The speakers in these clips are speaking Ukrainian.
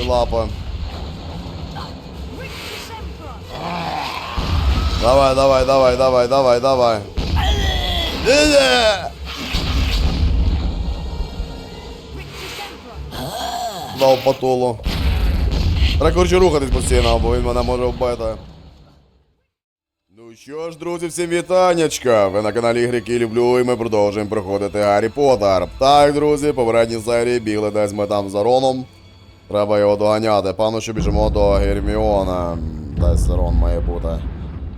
Лапа. Давай, давай, давай, давай, давай, давай. Дав патулу. Треба коротше рухатись постійно, бо він мене може вбити. Ну що ж, друзі, всім вітаннячка! Ви на каналі Ігрики Люблю і ми продовжуємо проходити Гаррі Поттер. Так, друзі, попередні серії бігли десь ми там за Роном. Треба його доганяти. Певно, що біжимо до Герміона. Десь Рон має бути.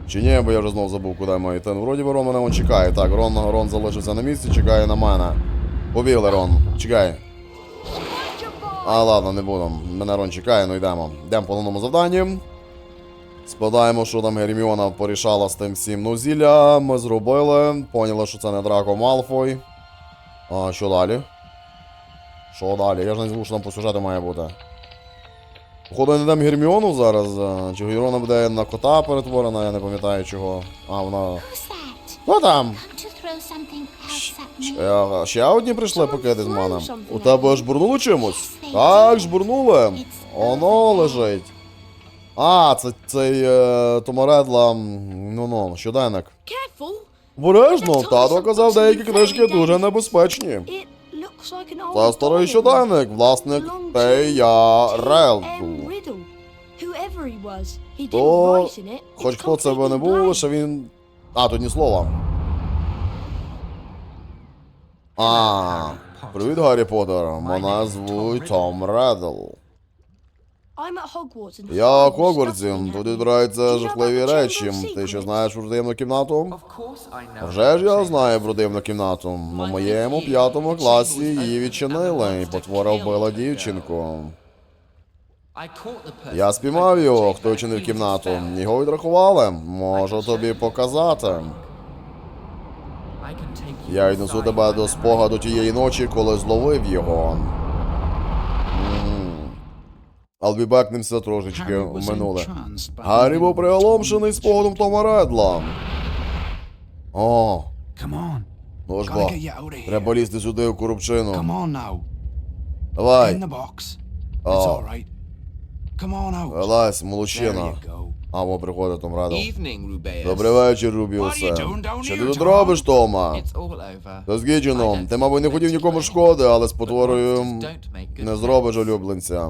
Чи ні, бо я вже знов забув, куди має йти. Ну, вроді би Рон мене он чекає. Так, Рон, Рон залишився на місці, чекає на мене. Побігли, Рон. Чекай. А, ладно, не буду. Мене Рон чекає, ну йдемо. Йдемо по головному завданні. Спадаємо, що там Герміона порішала з тим всім. Ну, зілля ми зробили. Поняли, що це не Драко Малфой. А що далі? Що далі? Я ж не забув, що там по сюжету має бути. Походу, не дам Герміону зараз. Чи Герміона буде на кота перетворена, я не пам'ятаю чого. А, вона. Хто там? Come to throw something else at me. Е, Ще одні прийшли пакети з мене. У тебе жбурнули чимось? Так, жбурнули. Воно лежить. А, це цей е, Томаредла. Ну ну, щоденник. Обережно, тато казав, деякі книжки дуже небезпечні. Це старий щоденник, власник Пея Релду. То, хоч хто це би не був, що він. А, тут ні слова. А, привіт, Гаррі Поттер. Мене звуть Том Реддл. Я в Хогвартсі, тут відбираються жахливі речі. Ти що Secrets? знаєш про таємну кімнату? Of course I know. Вже ж я знаю про дивну кімнату. У моєму п'ятому класі її відчинили, і потвора вбила дівчинку. I caught the person Я спіймав його, хто вчинив кімнату. Його відрахували. Можу тобі показати. I can take you Я віднесу тебе до спогаду тієї ночі, коли зловив його. Албібек німся трошечки в минуле. Гаррі був приголомшений Tom спогадом Тома Редла. О, ну ж бо. Треба лізти сюди у now. Давай, вилазь, There Або приходить Том. Evening, Добрий вечір, Рубіусе. Що ти тут робиш, Тома? All over. Ти, мабуть, не хотів нікому шкоди, але з потворою не зробиш улюбленця.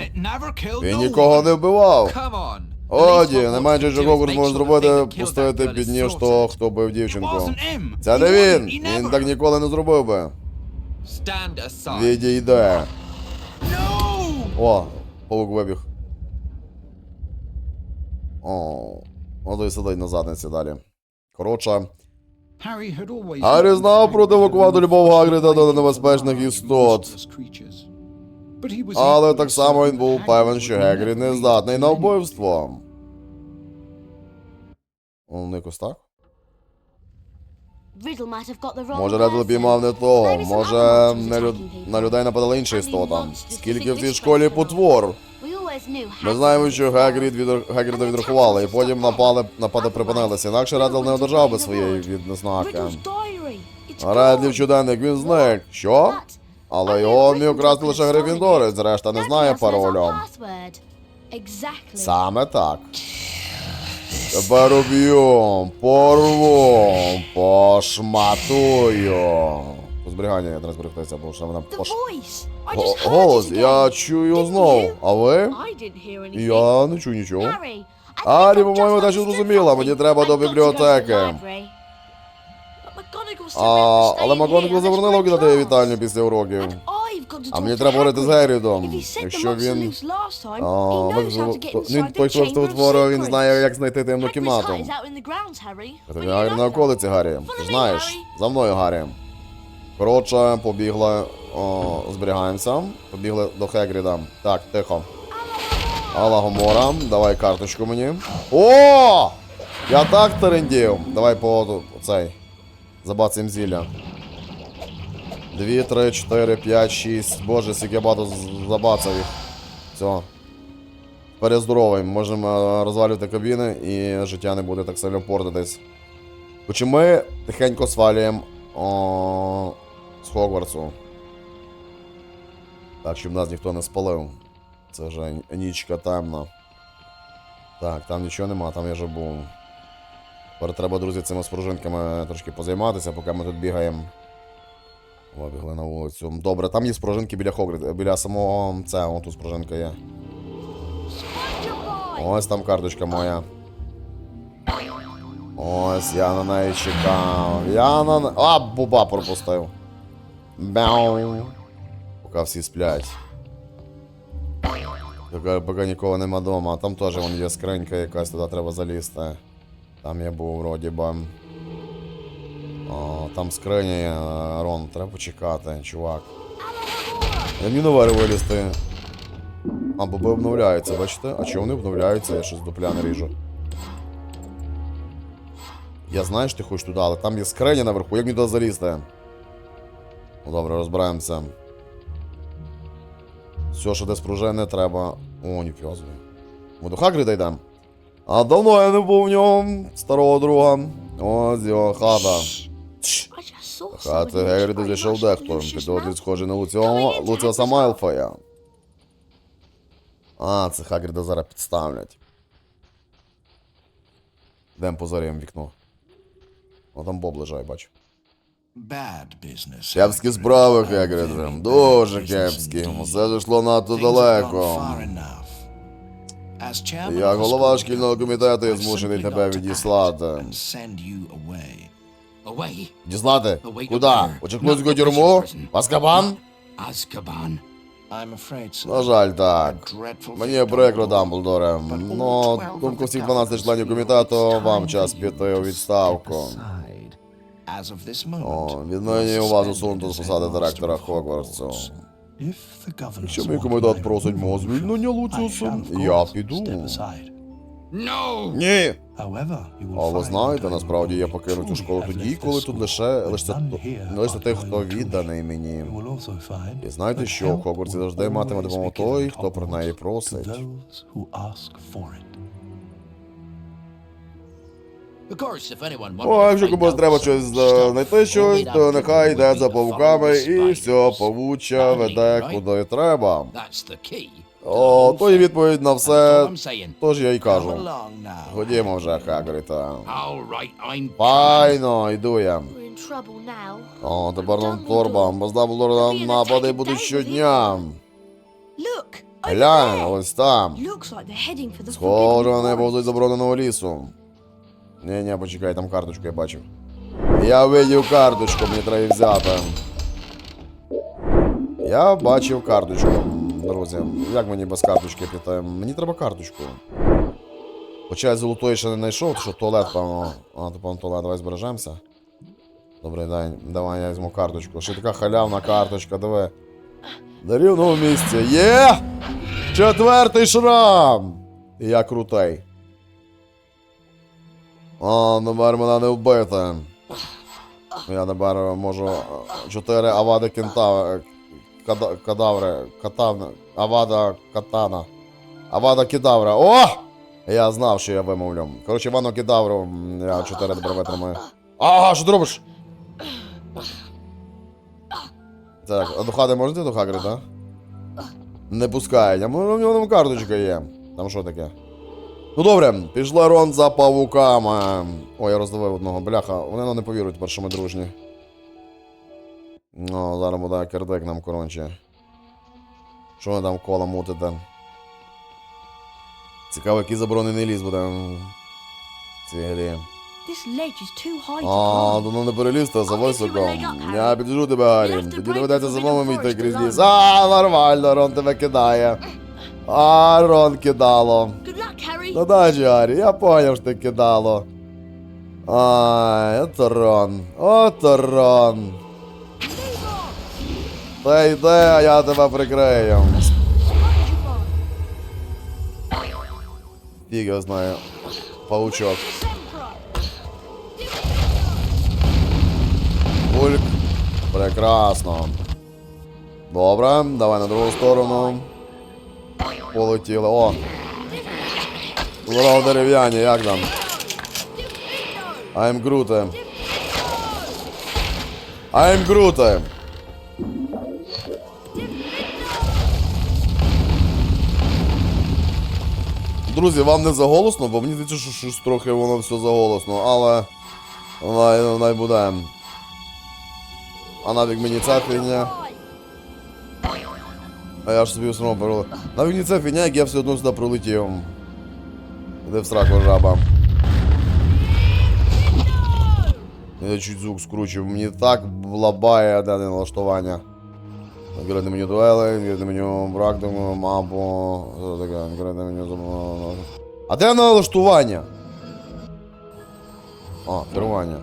Він нікого не вбивав. Оді, не менше чого можна зробити, пустити під ніж того, хто бив дівчинку. Це не він. Він так ніколи не зробив би. Відійде. О, паук вибіг. О, і сидить на задниці далі. Коротше, Harry Гаррі знав про had любов no Гагріда до небезпечних істот. Але так само він був певен, що Гагрід не здатний на вбивство. Ну, якось так? Може, Редл піймав не того, може на, люд... на людей нападала інша істота. Скільки в цій школі потвор? Ми знаємо, що Гагрід від Гагріда відрахували, і потім напали, напади припинилися. Інакше Редл не одержав би своєї відзнаки. Редлів gone. щоденник, він зник. Що? Але його міг украсти лише Грифіндорець, зрешта не знає паролю. Саме так. Тепер уб'ю, порву, пошматую. По зберігання я треба зберегтися, бо що вона пош... Го- Голос, я чую Didn't знов. you? А ви? Я не чую нічого. Арі, по-моєму, understood зрозуміла, мені треба до бібліотеки. А, але. That's заборонила кидати вітальню після уроків. А мені треба говорити з. Геррідом. Якщо він... А, ви- get то- він той, хто він знає, як знайти Hagrid's кімнату. Це Гаррі на околиці, Гаррі. Ти знаєш. За мною, Гаррі. Коротше, побігли, о, зберігаємося. Побігли до Хегріда. Так, тихо. Алла Гомора, давай карточку мені. О! Я так тарендів. Давай по цей. Забацаємо зілля. Дві, три, чотири, п'ять, шість. Боже, скільки я багато забацав їх. Все. Перездоровий. Можемо е, розвалювати кабіни і життя не буде так сильно портитись. Хоч ми тихенько свалюємо з Хогвартсу. Так, щоб нас ніхто не спалив. Це вже нічка темна. Так, там нічого нема, там я вже був. Тепер треба, друзі, цими спружинками трошки позайматися, поки ми тут бігаємо. Вибігли на вулицю. Добре, там є спружинки біля Хогріда, біля самого цього, тут спружинка є. Ось там карточка моя. Ось, я на неї чекав. Я на. А, буба пропустив. Бяу. Поки всі сплять. Поки, нікого нема дома. Там теж вон є скринька якась, туди треба залізти. Там я був вроді би. О, там скриня є, Рон, треба почекати, чувак. Я мені наверх вилізти. А, боби обновляються, бачите? А чого вони обновляються? Я щось дупля не ріжу. Я знаю, що ти хочеш туди, але там є скриня наверху, як мені туди залізти? Ну добре, розбираємося. Все, що десь пружини треба. О, ніфіга собі. Ми до Хагріда йдемо. А давно я не був в ньому, старого друга. Ось його хата. Хати Гегріда quite дехто. Malfoy. схожий на Луціо, Луціо Самайлфая. А, це Хагріда зараз підставлять. Йдемо позоріємо вікно. О, там Боб лежає, бачу. Bad business. Кепські справи, Хагриде. Дуже кепські. Все зайшло надто далеко. Я голова шкільного комітету і змушений тебе відіслати. Away. Діслати? Away Куди? У? Чеклунську тюрму? afraid so. На жаль, так. Мені прикро, Дамблдоре. But Ну, думку всіх 12 членів комітету, вам час піти у відставку. О, віднині у вас усунуто з as посади директора Хогвартсу. Якщо мій комітет просить мого звільнення I Луціуса, я піду. No! Ні. However, you will Але знаєте, that насправді я покину цю школу тоді, коли тут лише лише, none лише тих, хто відданий мені. You will also find І знаєте що, в Хогвартсі завжди матиме допомогу той, хто про неї просить. О, якщо комусь треба щось знайти щось, то нехай йде за павуками і все, павуча веде куди треба. О, то і відповідь на все. Тож я й кажу. Ходімо вже, Хагрита. Файно, йду я. О, тепер нам торба, бо напади будуть щодня. Глянь, ось там. Схоже, вони повзуть забороненого лісу. Ні, ні, почекай, там карточку я бачив. Я видів карточку, мені треба взяти. Я бачив карточку, друзі. Як мені без карточки піти? Мені треба карточку. Хоча я золотої ще не знайшов, що туалет, певно. А, то певно туалет, давай збережемося. Добрий день, давай я візьму карточку. Ще така халявна карточка, диви. На рівному місці. Є! Четвертий шрам! Я крутий. О, тепер мене не вбити. Я тепер можу е, чотири авади кентаври. Када, кадаври. Катавна. Авада катана. Авада кедавра. О! Я знав, що я вимовлю. Коротше, Івану кедавру я чотири тепер витримаю. А, що ти робиш? Так, а до хати можете до Хагрида? Не пускає. Я можу, в нього карточка є. Там що таке? Ну добре, пішла Рон за павуками. Ой, я роздавив одного бляха. Вони ну, не повірують, тепер, що ми дружні. Ну, зараз буде кердик нам, коротше. Що ви там коло мутите? Цікаво, який заборонений ліс буде в цій грі. А, ну не перелізти за you a високо. Я піджу тебе, Гаррі. Тоді доведеться the самому йти крізь ліс. А, нормально, Рон тебе кидає. А, Рон кидало. Good luck, Harry. Ну да, Гаррі, я поняв, що ти кидало. Ай, ото Рон. Ото Рон. Та йди, а я тебе прикрию. Фіг його знає. Паучок. Бульк. Прекрасно. Добре, давай на другу сторону. Полетіли. О! Здорово, дерев'яні, як там? I'm Groot. I'm Groot. Друзі, вам не заголосно, бо мені здається, що щось трохи воно все заголосно, але. Най, най буде. А навіть мені ця фігня. А я ж собі все одно перли. Навіть мені ця фігня, як я все одно сюди прилетів. Де в сраку жаба. Я чуть звук скручив. Мені так лабає дане налаштування. Відкрити меню дуели, відкрити меню брактому, мапу. Що таке? Заборонено. А де налаштування? А, керування.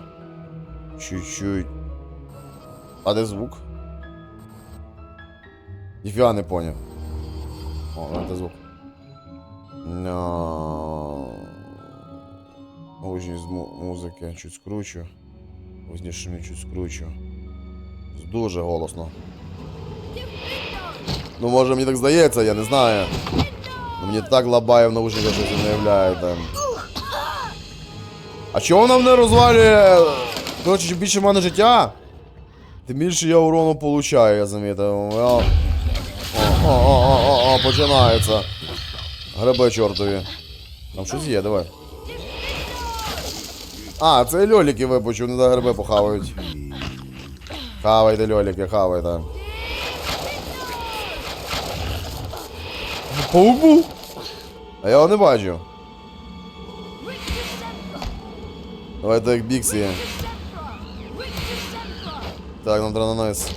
Чуть-чуть. А де звук? Ніфіга не поняв. О, це звук. Гучність му- музики чуть скручу. Гучність чуть скручу. Дуже голосно. Ну, може мені так здається, я не знаю. Ну, мені так лабає в наушниках, що не являєте. А чого вона мене розвалює? Коротше, чим більше в мене життя, тим більше я урону получаю, я замітив. О, о, о, о, о, починається. Гриби чортові. Там щось є, давай. А, це льоліки випущу, не за гриби похавають. Хавайте льоліки, хавайте. Паук? А я його не бачу. Давайте як Біксі. Так, нам треба на низ.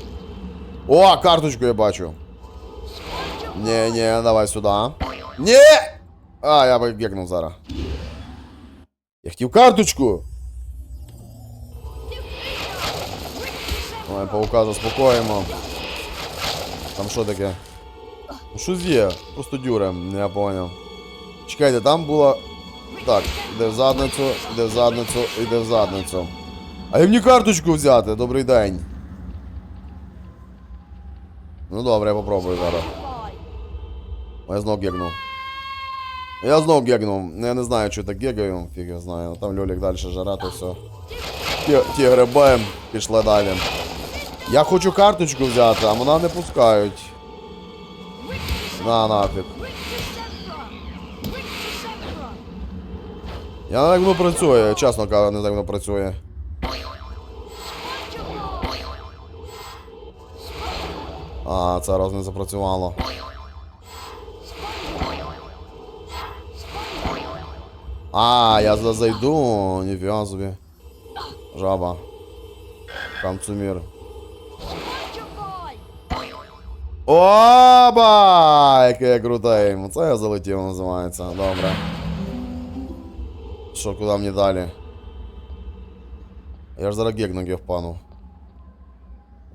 О, карточку я бачу. Ні, ні, давай сюди. Ні! А, я гекнув зараз. Я хотів карточку. Давай, паука заспокоїмо. Там що таке? Ну щось є, просто дюра, я поняв. Чекайте, там було. Так, іде в задницю, іде в задницю, іде в задницю. А як мені карточку взяти? Добрий день. Ну добре, я попробую зараз. Я знов гегнув. Я знов гегнув. Я не знаю, що так гегаю, фіг я знаю. Там Льолік далі жара, то все. Ті, ті грибаєм, пішли далі. Я хочу карточку взяти, а мене не пускають. На нафіг. Я не як воно працює, чесно кажу, не як воно працює. А, це раз не запрацювало. А, я за- зайду, ніфіга собі. Жаба. Камцумір. Оба! Який я крутий. Це я залетів, називається. Добре. Що, куди мені далі? Я ж зараз гекну гевпану.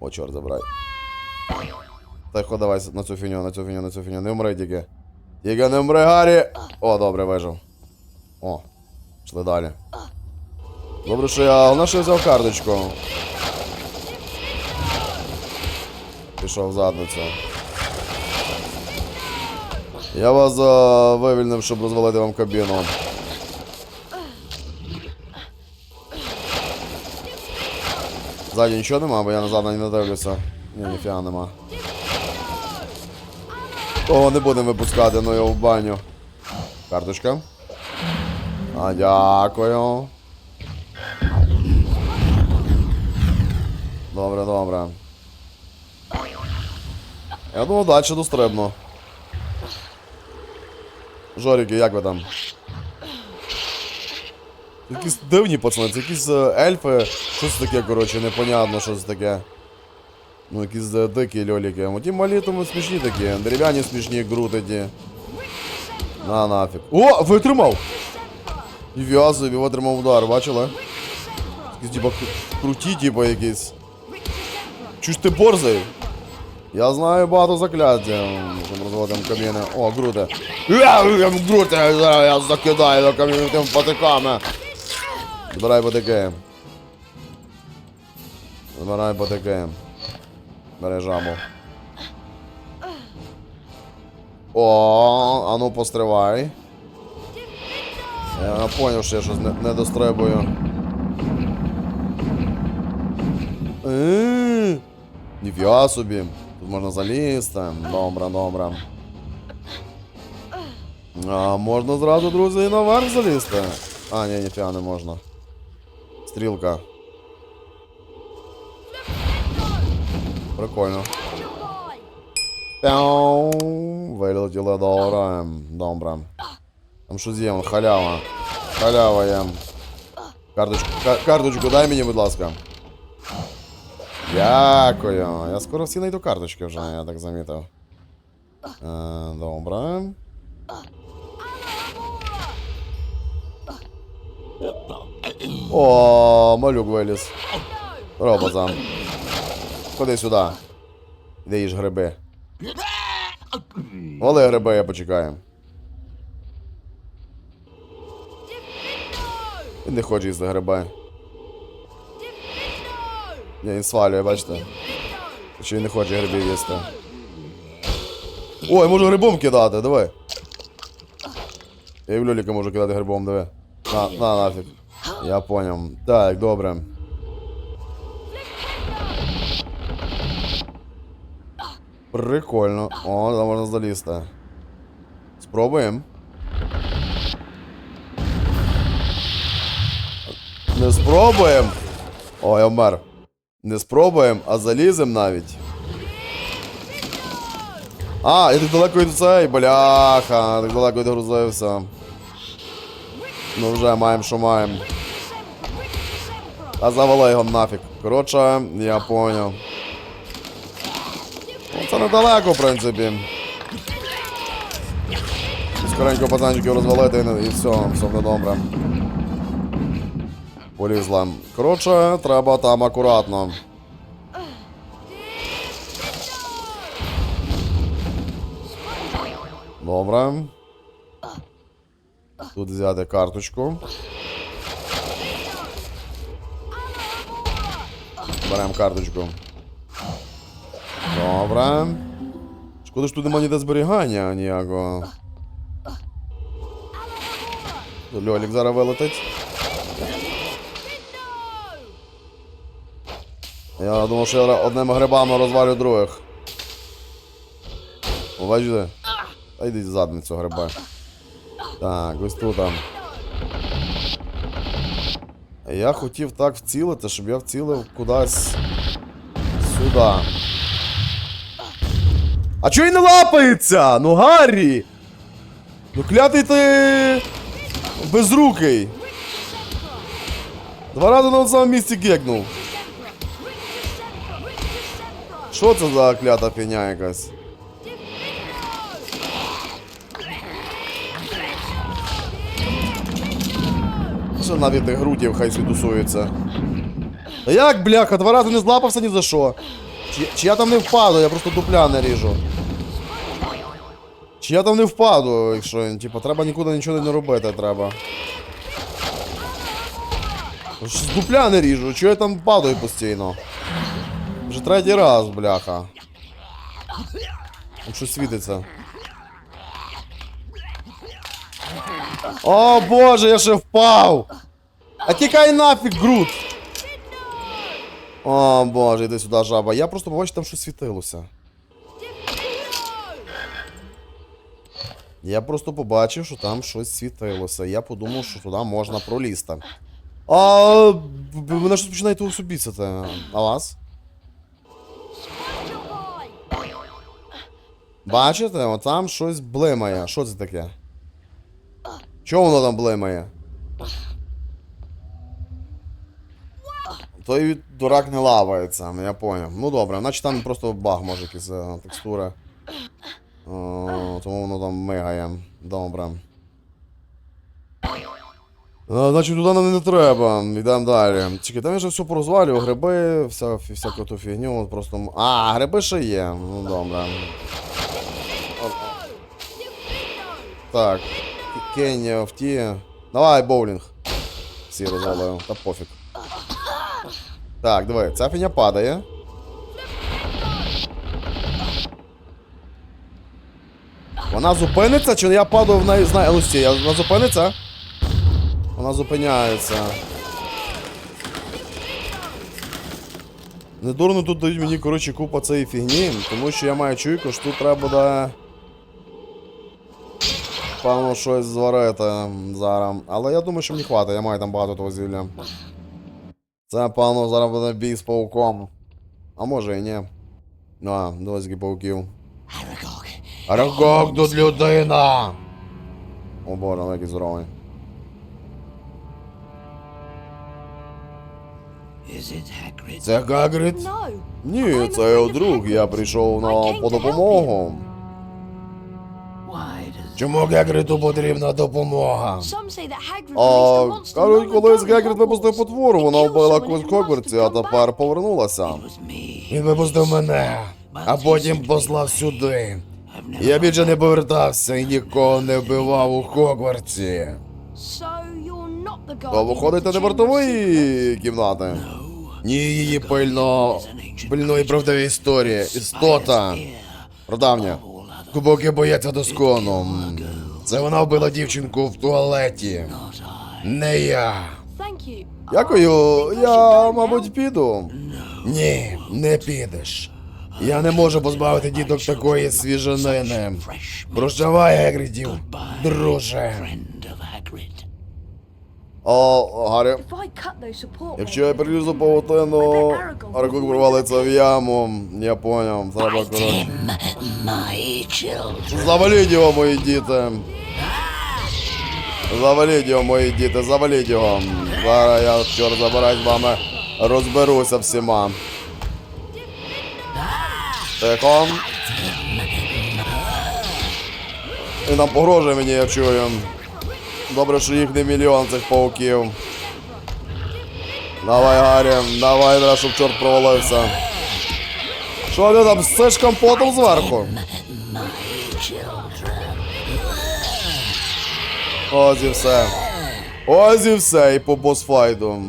О, чорт забирай. Так, давай на цю фіню, на цю фіню, на цю фіню. Не вмри тільки. Тільки не вмри, Гаррі! О, добре, вижив. О, пішли далі. Добре, що я. Головне, що я взяв карточку. Пішов в задницю. Я вас е, вивільнив, щоб розвалити вам кабіну. Ззаді нічого нема, бо я назад на не дивлюся. Ні, ніфіга нема. Того не будемо випускати, ну його в баню. Карточка. А, дякую. Добре, добре. Я думаю, далі дострибну. Жоріки, як ви там? Якісь дивні пацани, це якісь е, ельфи. Щось таке, коротше, непонятно, що це таке. Ну, якісь е, дикі льоліки. А ті малі тому смішні такі, дерев'яні смішні, крутиті. На нафіг. О, витримав! Ніфіга собі, витримав удар, бачили? Типа круті, типа якісь. Чуж ти борзий? Я знаю багато закляття. Там розводимо каміни. О, груди. Я, груди, я, закидаю до камінь тим патиками. Збирай патики. Збирай патики. Бери жабу. О, а ну постривай. Я поняв, що я щось не, не достребую. Е, Ніфіга собі. Тут можна залізти. Добре, добре. А, можна зразу, друзі, і наверх залізти. А, ні, ніфіга не можна. Стрілка. Прикольно. Пяу. Вилетіло добре. Добре. Там щось є, халява. Халява є. Карточку, ка- карточку дай мені, будь ласка. Дякую. Я скоро всі знайду карточки вже, я так замітив. Е, добре. О, малюк виліз. Робоза. Ходи сюди. Де їж гриби. Вали гриби, я почекаю. Не хоче їсти гриби. Ні, він свалює, бачите? Чи він не хоче грибів їсти. Ой, можу грибом кидати, давай. Я в Льоліка можу кидати грибом, диви. На, на, нафіг. Я поняв. Так, добре. Прикольно. О, там можна залізти. Спробуємо. Не спробуємо. О, я вмер. Не спробуємо, а залізем навіть. А, я так далеко від цей, бляха, так далеко відгрузився. Ну вже маємо, що маємо. А завали його нафіг. Коротше, я поняв. Ну, це недалеко, в принципі. Скоренько пацанчиків розвалити і все, все буде добре. Полізла. Коротше, треба там акуратно. Добре. Тут взяти карточку. Беремо карточку. Добре. Шкода, що тут нема ніде зберігання ніякого. Льолік зараз вилетить. Я думав, що я одними грибами розвалю других. Бачите? Йдіть в задницю гриби. Так, ось тут там. Я хотів так вцілити, щоб я вцілив кудись сюди. А чого він не лапається? Ну Гаррі! Ну клятий ти безрукий. Два рази на одному місці гекнув. Що це за клята фіня якась? Що навіть грудів хай світусується. Та як, бляха, два рази не злапався ні за що. Чи, чи я там не впаду, я просто дупля не ріжу. Чи я там не впаду, якщо, типу, треба нікуди нічого не робити, треба. З дупля не ріжу, чого я там падаю постійно? Вже третій раз, бляха. Там щось світиться. О боже, я ще впав! А тікай нафіг, Грут! О боже, іди сюди, жаба. Я просто побачив, там щось світилося. Я просто побачив, що там щось світилося. Я подумав, що туди можна пролізти. А мене щось починає тут бісити. А Бачите, от там щось блимає. Що це таке? Чого воно там блимає? Той дурак не лавається, я поняв. Ну добре, значить там просто баг може якісь е, текстури. О, тому воно там мигає. Добре. А, значить, туди нам не треба. Йдемо далі. Чекай, там я вже все порозвалював, гриби, вся, всяку ту фігню. Просто. А, гриби ще є. Ну добре. Так. К- Кенія в ті. Давай, боулінг. Всі розвалив. Та пофіг. Так, давай, ця фігня падає. Вона зупиниться, чи я падаю в неї з неї Лусі? Вона зупиниться? Вона зупиняється. Недурно тут дають мені, коротше, купа цієї фігні, тому що я маю чуйку, що тут треба буде. Певно, щось зварити зараз. Але я думаю, що мені хватить, я маю там багато того зілля. Це, певно, зараз буде бій з пауком. А може і ні. Ну, а, досі пауків. Арагог тут людина! О боже, ну який здоровий. Це Гагрид? Ні, це його друг, я прийшов на по допомогу. Чому Гагриду потрібна допомога? А, кажуть, колись Гагрид випустив потвору, вона вбила Хогвартсі, а тепер повернулася. Він випустив мене, а потім послав сюди. Я більше не повертався і нікого не вбивав у Хогвартсі. То виходить, ти не вартової кімнати. Ні, її пильно. Пильно і правдиві історії. Істота. Прадавня. Кубоки бояться доскону. Це вона вбила дівчинку в туалеті. Не я. Дякую, я, мабуть, піду. Ні, не підеш. Я не можу позбавити діток такої свіжинини. Прощавай, Гегридів, друже. О, Гаррі, якщо я перелізу павутину, Аркук провалиться в яму. Я поняв, треба коротше. Заваліть його, мої діти. Заваліть його, мої діти, заваліть його. Зараз я, чорт забирать з вами, розберуся всіма. Тихо. Він нам погрожує мені, я чую. Добре, що їх не мільйон цих пауків. Давай, Гаррі, давай, зараз, щоб чорт провалився. Що ти там з компотом зверху? Ось і все. Ось і все, і по босфайду.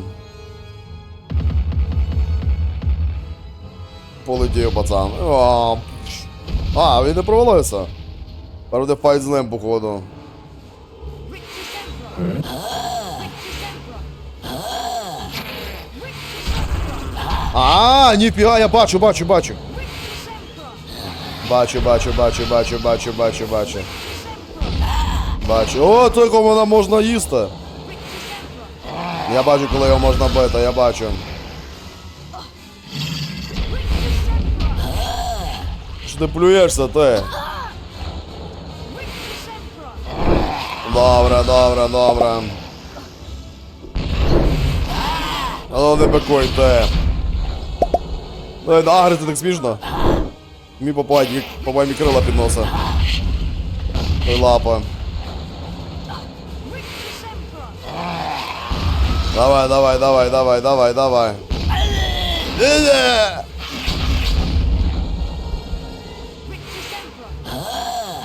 Полетів пацан. А він не провалився. Правда, файт з ним, походу. А, ніфіга, я бачу, бачу, бачу. Бачу, бачу, бачу, бачу, бачу, бачу, бачу. Бачу. О, тільки вона можна їсти. Я бачу, коли його можна бити, я бачу. Що ти плюєшся, ти? Добре, добре, добре. А ну не бикуй, ти. Ой, Агри, ти так смішно. Мій попай, попай мій крила під носа. Ой, лапа. Давай, давай, давай, давай, давай, давай.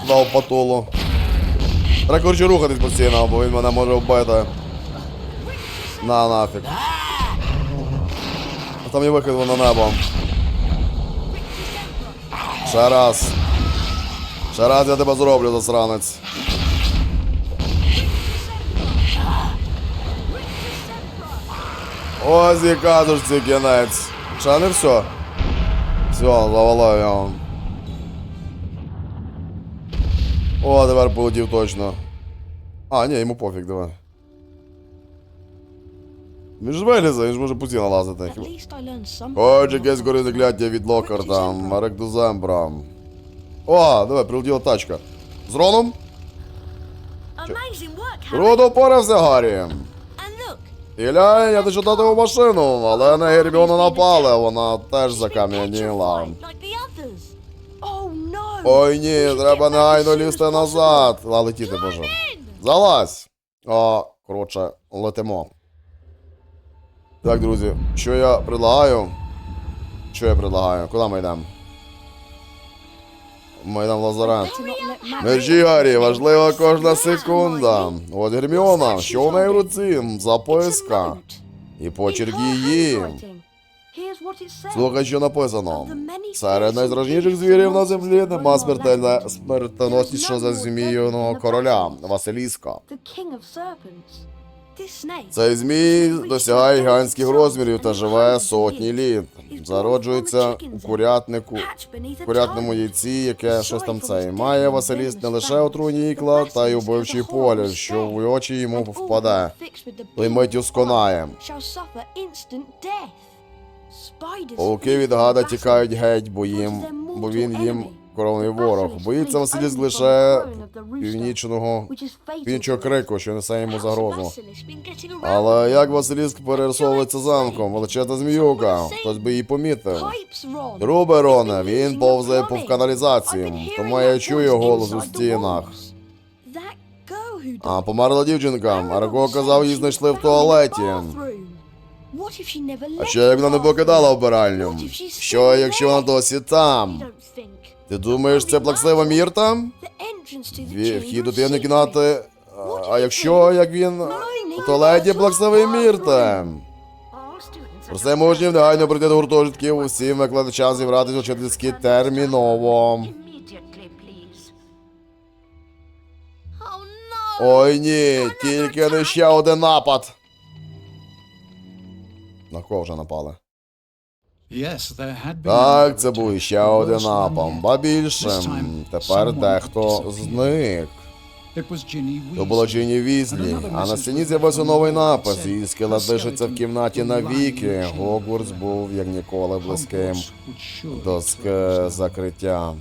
Дав патулу. Треба коротше рухатись постійно, бо він мене може вбити. На нафіг. А Там є вихід на небо. Ще раз. Ще раз я тебе зроблю, засранець. Ось і казушці кінець. Ще не все. Все, завалив його. О, тепер полетів точно. А, ні, йому пофіг, давай. Він ж вилізе, він ж може постійно лазити. Хоч якесь гори закляття від Локарта, Марек до Зембра. О, давай, прилетіла тачка. З Роном? Круто впорався, Гаррі. And look, я теж дати машину, але на Гербіону напали, вона теж закам'яніла. Ой ні, треба негайно лізти назад. А летіти, боже. Залазь. О, коротше, летимо. Так, друзі, що я предлагаю? Що я предлагаю? Куди ми йдемо? Ми йдемо в лазарет. Мережі Гаррі, важлива кожна секунда. От Герміона, що у неї в руці? Записка. І почерк її. Слухай, що написано. Серед найзражніших звірів на землі нема смертельна смертоноснішого за зміїного короля Василіска. Цей змій досягає гігантських розмірів та живе сотні літ. Зароджується у курятнику, курятному яйці, яке щось там цей. Має Василіст не лише отруйні ікла, та й убивчий полюс, що в очі йому впаде. Той beam миттю Пауки від гада тікають геть, бо їм, бо він їм enemy. коровний ворог. Боїться from лише північного північого крику, що несе йому загрозу. Але як Василіск перерисовується замком, величезна зміюка, хтось би її помітив. Трубе, Роне, він повзає по каналізації, тому я чую голос у стінах. А померла дівчинка. Арго казав, її знайшли в туалеті. А що як вона не покидала she's Що якщо вона досі там? Ти думаєш, це плаксива Мірта? Вхід до secrets. кімнати. А- якщо як він у туалеті плаксивий Мірта? Про це можна негайно прийти до гуртожитків. Усім викладачам зібратись у вчительські терміново. Oh! Ой ні, тільки не ще один напад. На кого вже напали? Так, це був ще один yet. Ба більше, тепер дехто зник. То була Джині Візлі, а на стіні з'явився новий напис, і скелет лишиться в кімнаті навіки. Гогвартс був як ніколи близьким до закриття.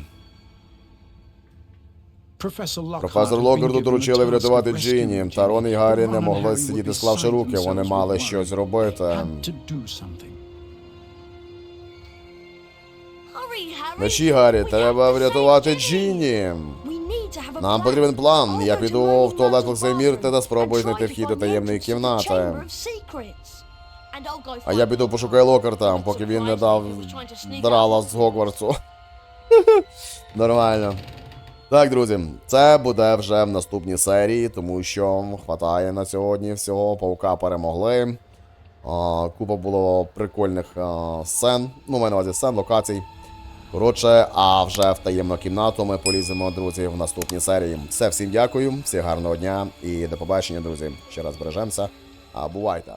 Професор given доручили врятувати Джині, та Рон і Гаррі не могли сидіти склавши руки, вони мали щось робити. Мечі, Гаррі, треба врятувати. Джині. Нам потрібен план. Я піду в туалет Плаксимірти та спробую знайти вхід до таємної кімнати. А я піду пошукаю Локарта, поки він не дав драла з Гогвартсу. Нормально. Так, друзі, це буде вже в наступній серії, тому що хватає на сьогодні всього. Паука перемогли. А, купа було прикольних а, сцен. Ну, маю на увазі сцен, локацій. Коротше, а вже в таємну кімнату ми поліземо, друзі, в наступній серії. Все, всім дякую, всім гарного дня і до побачення, друзі. Ще раз бережемося. А бувайте.